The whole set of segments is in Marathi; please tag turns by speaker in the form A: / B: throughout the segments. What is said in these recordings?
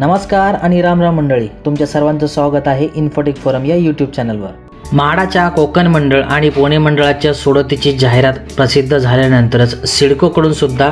A: नमस्कार आणि राम राम मंडळी तुमच्या सर्वांचं स्वागत आहे इन्फोटेक फोरम या यूट्यूब चॅनलवर म्हाडाच्या कोकण मंडळ आणि पुणे मंडळाच्या सोडतीची जाहिरात प्रसिद्ध झाल्यानंतरच सिडकोकडून सुद्धा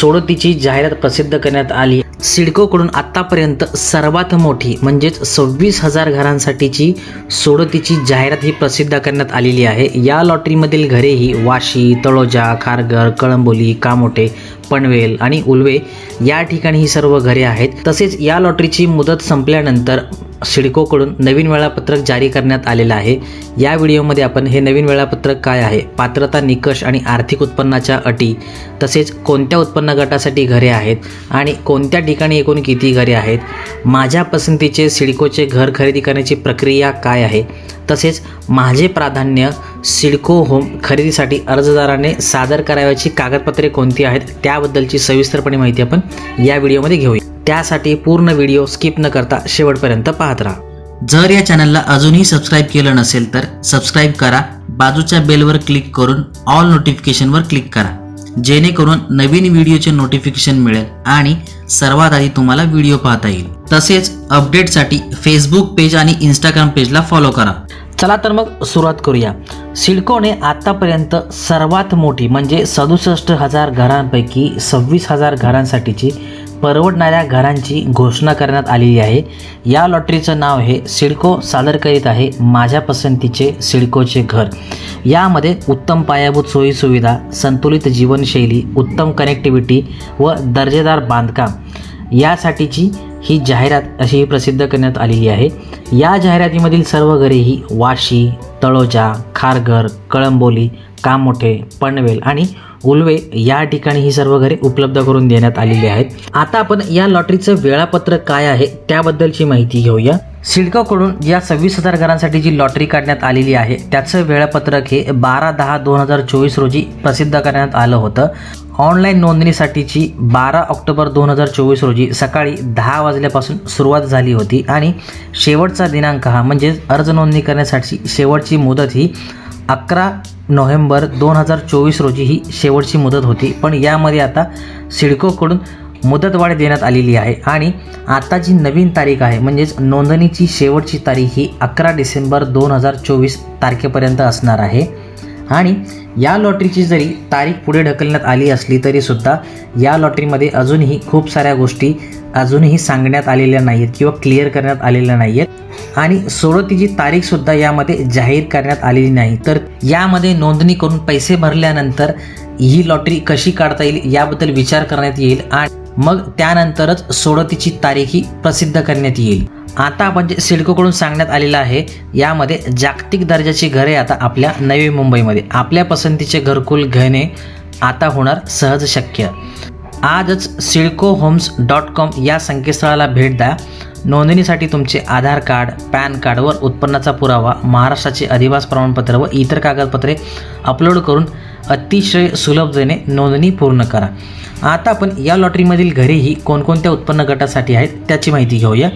A: सोडतीची जाहिरात प्रसिद्ध करण्यात आली. सिडकोकडून आत्तापर्यंत सर्वात मोठी म्हणजेच सव्वीस हजार घरांसाठीची सोडतीची जाहिरात ही प्रसिद्ध करण्यात आलेली आहे. या लॉटरीमधील घरेही वाशी तळोजा खारघर कळंबोली कामोटे पनवेल आणि उलवे या ठिकाणी ही सर्व घरे आहेत. तसेच या लॉटरीची मुदत संपल्यानंतर सिडकोकडून नवीन वेळापत्रक जारी करण्यात आलेलं आहे. या व्हिडिओमध्ये आपण हे नवीन वेळापत्रक काय आहे पात्रता निकष आणि आर्थिक उत्पन्नाच्या अटी तसेच कोणत्या उत्पन्न गटासाठी घरे आहेत आणि कोणत्या ठिकाणी एकूण किती घरे आहेत माझ्या पसंतीचे सिडकोचे घर खरेदी करण्याची प्रक्रिया काय आहे तसेच माझे प्राधान्य सिडको होम खरेदीसाठी अर्जदाराने सादर करावयाची कागदपत्रे कोणती आहेत त्याबद्दलची सविस्तरपणे माहिती आपण या व्हिडिओमध्ये घेऊया. त्यासाठी पूर्ण व्हिडिओ स्किप न करता शेवटपर्यंत पाहत राहा. जर या चॅनलला अजूनही सबस्क्राईब केलं नसेल तर सबस्क्राईब करा बाजूच्या बेलवर क्लिक करून ऑल नोटिफिकेशनवर क्लिक करा. जेणेकरून नवीन व्हिडिओचे नोटिफिकेशन मिळेल आणि सर्वात आधी तुम्हाला व्हिडिओ पाहता येईल. तसेच अपडेटसाठी फेसबुक पेज आणि इंस्टाग्राम पेजला फॉलो करा. चला तर मग सुरुवात करूया. सिडकोने आतापर्यंत सर्वात मोठी म्हणजे सदुसष्ट हजार घरांपैकी सव्वीस हजार घरांसाठीची परवडणाऱ्या घरांची घोषणा करण्यात आलेली आहे. या लॉटरीचं नाव हे सिडको सादर करीत आहे माझ्या पसंतीचे सिडकोचे घर. यामध्ये उत्तम पायाभूत सोयीसुविधा संतुलित जीवनशैली उत्तम कनेक्टिव्हिटी व दर्जेदार बांधकाम. यासाठीची ही जाहिरात अशी प्रसिद्ध करण्यात आलेली आहे. या जाहिरातीमधील सर्व घरे ही वाशी तळोजा खारघर कळंबोली कामोठे पनवेल आणि उलवे या ठिकाणी ही सर्व घरे उपलब्ध करून देण्यात आलेली आहेत. आता आपण या लॉटरीचं वेळापत्रक काय आहे त्याबद्दलची माहिती घेऊया. सिडकोकडून या सव्वीस हजार घरांसाठी जी लॉटरी काढण्यात आलेली आहे त्याचं वेळापत्रक हे बारा दहा दोन हजार चोवीस रोजी प्रसिद्ध करण्यात आलं होतं. ऑनलाईन नोंदणीसाठीची बारा ऑक्टोबर दोन हजार चोवीस रोजी सकाळी दहा वाजल्यापासून सुरुवात झाली होती आणि शेवटचा दिनांक हा म्हणजेच अर्ज नोंदणी करण्यासाठी शेवटची मुदत ही अकरा नोव्हेंबर दोन हजार चोवीस रोजी ही शेवटची मुदत होती. पण यामध्ये आता सिडकोकडून मुदतवाढ देण्यात आलेली आहे. आणि आता जी नवीन तारीख आहे म्हणजेच नोंदणीची शेवटची तारीख ही अकरा डिसेंबर दोन हजार चोवीस तारखेपर्यंत असणार आहे. आणि या लॉटरीची जरी तारीख पुढे ढकलण्यात आली असली तरीसुद्धा या लॉटरीमध्ये अजूनही खूप साऱ्या गोष्टी अजूनही सांगण्यात आलेल्या नाही आहेत किंवा क्लिअर करण्यात आलेल्या नाही आहेत आणि सोडतीची तारीखसुद्धा यामध्ये जाहीर करण्यात आलेली नाही. तर यामध्ये नोंदणी करून पैसे भरल्यानंतर ही लॉटरी कशी काढता येईल याबद्दल विचार करण्यात येईल. आणि मग त्यानंतरच सोडतीची तारीखही प्रसिद्ध करण्यात येईल. आता आपण जे सिडकोकडून सांगण्यात आलेलं आहे यामध्ये जागतिक दर्जाची घरे आता आपल्या नवी मुंबईमध्ये. आपल्या पसंतीचे घरकुल घेणे आता होणार सहज शक्य. आजच सिडको होम्स डॉट कॉम या संकेतस्थळाला भेट द्या. नोंदणीसाठी तुमचे आधार कार्ड पॅन कार्डवर उत्पन्नाचा पुरावा महाराष्ट्राचे अधिवास प्रमाणपत्र व इतर कागदपत्रे अपलोड करून अतिशय सुलभतेने नोंदणी पूर्ण करा. आता आपण या लॉटरीमधील घरेही कोणकोणत्या उत्पन्न गटासाठी आहेत त्याची माहिती घेऊया.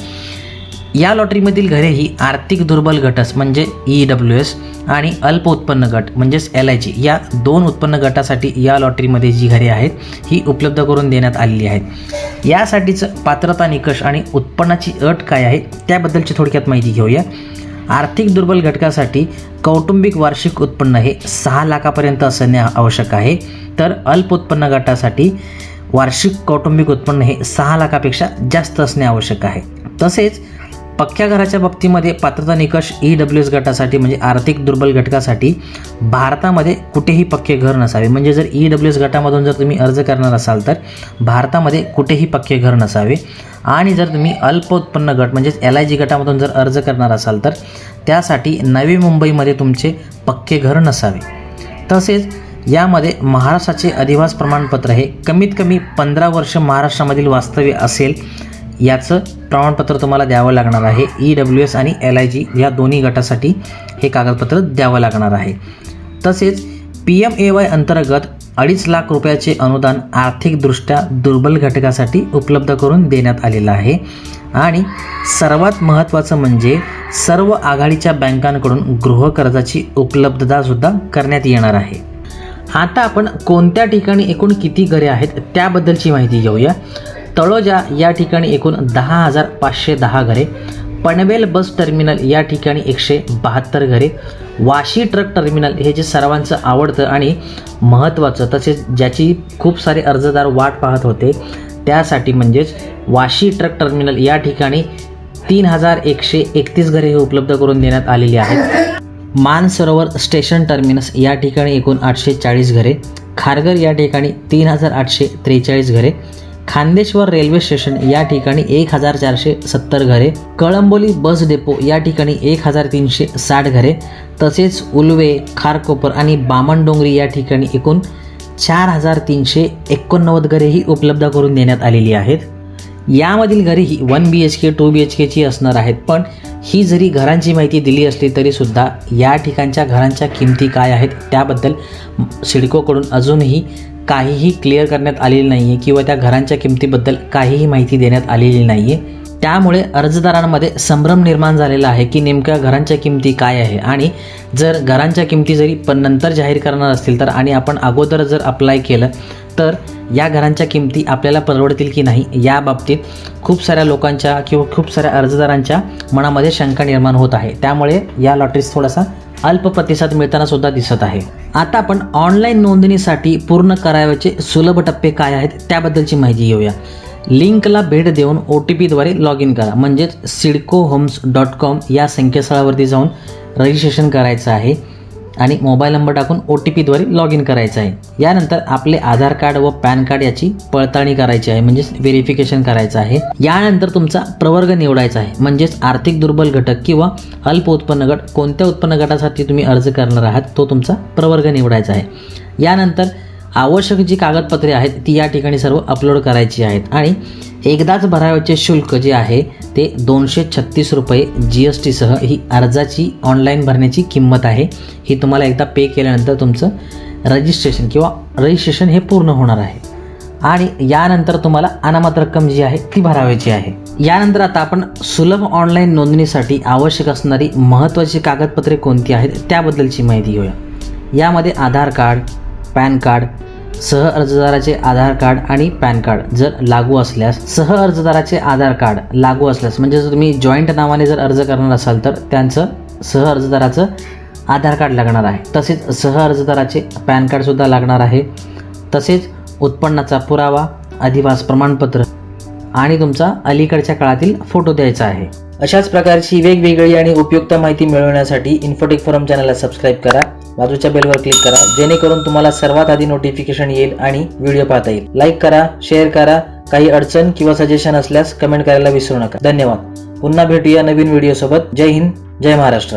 A: या लॉटरीमधील घरे ही आर्थिक दुर्बल गटस म्हणजे ई डब्ल्यू एस आणि अल्प उत्पन्न गट म्हणजेच एल आय जी या दोन उत्पन्न गटासाठी या लॉटरीमध्ये जी घरे आहेत ही उपलब्ध करून देण्यात आलेली आहेत. यासाठीचं पात्रता निकष आणि उत्पन्नाची अट काय आहे त्याबद्दलची थोडक्यात माहिती घेऊया. आर्थिक दुर्बल घटकासाठी कौटुंबिक वार्षिक उत्पन्न हे सहा लाखापर्यंत असणे आवश्यक आहे. तर अल्प उत्पन्न गटासाठी वार्षिक कौटुंबिक उत्पन्न हे सहा लाखापेक्षा जास्त असणे आवश्यक आहे. तसेच पक्क्या घराच्या बाबतीमध्ये पात्रता निकष ई डब्ल्यू एस गटासाठी म्हणजे आर्थिक दुर्बल घटकासाठी भारतामध्ये कुठेही पक्के घर नसावे. म्हणजे जर ई डब्ल्यू एस गटामधून जर तुम्ही अर्ज करणार असाल तर भारतामध्ये कुठेही पक्के घर नसावे. आणि जर तुम्ही अल्प उत्पन्न गट म्हणजेच एल आय जी गटामधून जर अर्ज करणार असाल तर त्यासाठी नवी मुंबईमध्ये तुमचे पक्के घर नसावे. तसेच यामध्ये महाराष्ट्राचे अधिवास प्रमाणपत्र हे कमीत कमी पंधरा वर्ष महाराष्ट्रामधील वास्तव्य असेल. याचं प्रमाणपत्र तुम्हाला द्यावं लागणार आहे. ई डब्ल्यू एस आणि एल आय जी या दोन्ही गटासाठी हे कागदपत्र द्यावं लागणार आहे. तसेच पी एम ए वाय अंतर्गत अडीच लाख रुपयाचे अनुदान आर्थिकदृष्ट्या दुर्बल घटकासाठी उपलब्ध करून देण्यात आलेलं आहे. आणि सर्वात महत्त्वाचं म्हणजे सर्व आघाडीच्या बँकांकडून गृहकर्जाची उपलब्धतासुद्धा करण्यात येणार आहे. आता आपण कोणत्या ठिकाणी एकूण किती घरे आहेत त्याबद्दलची माहिती घेऊया. तळोजा या ठिकाणी एकूण दहा हजार पाचशे दहा घरे पनवेल बस टर्मिनल या ठिकाणी एकशे बहात्तर घरे वाशी ट्रक टर्मिनल हे जे सर्वांचं आवडतं आणि महत्त्वाचं तसेच ज्याची खूप सारे अर्जदार वाट पाहत होते त्यासाठी म्हणजेच वाशी ट्रक टर्मिनल या ठिकाणी तीन हजार एकशे एकतीस घरे हे उपलब्ध करून देण्यात आलेली आहेत. मानसरोवर स्टेशन टर्मिनस या ठिकाणी एकूण आठशे चाळीस घरे खारघर या ठिकाणी तीन हजार आठशे त्रेचाळीस घरे खांदेश्वर रेल्वे स्टेशन या ठिकाणी एक हजार चारशे सत्तर घरे कळंबोली बस डेपो या ठिकाणी एक हजार तीनशे साठ घरे तसेच उलवे खारकोपर आणि बामणडोंगरी या ठिकाणी एकूण चार हजार तीनशे एकोणनव्वद घरेही उपलब्ध करून देण्यात आलेली आहेत. यामधील घरे ही one B H K two B H केची असणार आहेत पण ही जरी घरांची माहिती दिली असली तरीसुद्धा या ठिकाणच्या घरांच्या किमती काय आहेत त्याबद्दल सिडकोकडून अजूनही काहीही क्लिअर करण्यात आलेली नाही आहे किंवा त्या घरांच्या किमतीबद्दल काहीही माहिती देण्यात आलेली नाही आहे त्यामुळे अर्जदारांमध्ये संभ्रम निर्माण झालेला आहे की नेमक्या घरांच्या किमती काय आहे आणि जर घरांच्या किमती जरी पण नंतर जाहीर करणार असतील तर आणि आपण अगोदर जर अप्लाय केलं तर या घरांच्या किमती आपल्याला परवडतील की नाही या बाबतीत खूप साऱ्या लोकांच्या किंवा खूप साऱ्या अर्जदारांच्या मनामध्ये शंका निर्माण होत आहे. त्यामुळे या लॉटरीस थोडासा अल्प प्रतिसाद मिळताना सुद्धा दिसत आहे. आता आपण ऑनलाईन नोंदणीसाठी पूर्ण करावयाचे सुलभ टप्पे काय आहेत त्याबद्दलची माहिती घेऊया. लिंकला भेट देऊन ओ टी पीद्वारे लॉग इन करा. म्हणजेच सिडको होम्स डॉट कॉम या संकेतस्थळावरती जाऊन रजिस्ट्रेशन करायचं आहे. आणि मोबाईल नंबर टाकून ओ टी पीद्वारे लॉग इन करायचं आहे. यानंतर आपले आधार कार्ड व पॅन कार्ड याची पडताळणी करायची आहे म्हणजेच व्हेरिफिकेशन करायचं आहे. यानंतर तुमचा प्रवर्ग निवडायचा आहे म्हणजेच आर्थिक दुर्बल घटक किंवा अल्प उत्पन्न गट कोणत्या उत्पन्न गटासाठी तुम्ही अर्ज करणार आहात तो तुमचा प्रवर्ग निवडायचा आहे. यानंतर आवश्यक जी कागदपत्रे आहेत ती या ठिकाणी सर्व अपलोड करायची आहेत आणि एकदाच भरावयाचे शुल्क जे आहे ते दोनशे छत्तीस रुपये जी एस टीसह ही अर्जाची ऑनलाईन भरण्याची किंमत आहे. ही तुम्हाला एकदा पे केल्यानंतर तुमचं रजिस्ट्रेशन किंवा रजिस्ट्रेशन हे पूर्ण होणार आहे. आणि यानंतर तुम्हाला अनामत रक्कम जी आहे ती भरावायची आहे. यानंतर आता आपण सुलभ ऑनलाईन नोंदणीसाठी आवश्यक असणारी महत्त्वाची कागदपत्रे कोणती आहेत त्याबद्दलची माहिती घेऊया. यामध्ये आधार कार्ड पॅन कार्ड सह अर्जदाराचे आधार कार्ड आणि पॅन कार्ड जर लागू असल्यास सह अर्जदाराचे आधार कार्ड लागू असल्यास म्हणजे जर तुम्ही जॉईंट नावाने जर अर्ज करणार असाल तर त्यांचं सह अर्जदाराचं आधार कार्ड लागणार आहे. तसेच सह अर्जदाराचे पॅन कार्डसुद्धा लागणार आहे. तसेच उत्पन्नाचा पुरावा अधिवास प्रमाणपत्र आणि तुमचा अलीकडच्या काळातील फोटो द्यायचा आहे. अशाच प्रकारची वेगवेगळी आणि उपयुक्त माहिती मिळवण्यासाठी इन्फोटेक फोरम चॅनलला सबस्क्राईब करा. बाजूच्या बेलवर क्लिक करा. जेणेकरून तुम्हाला सर्वात आधी नोटिफिकेशन येईल आणि व्हिडिओ पाहता येईल. लाईक करा शेअर करा. काही अडचण किंवा सजेशन असल्यास कमेंट करायला विसरू नका. धन्यवाद. पुन्हा भेटूया नवीन व्हिडिओसोबत जय हिंद जय महाराष्ट्र.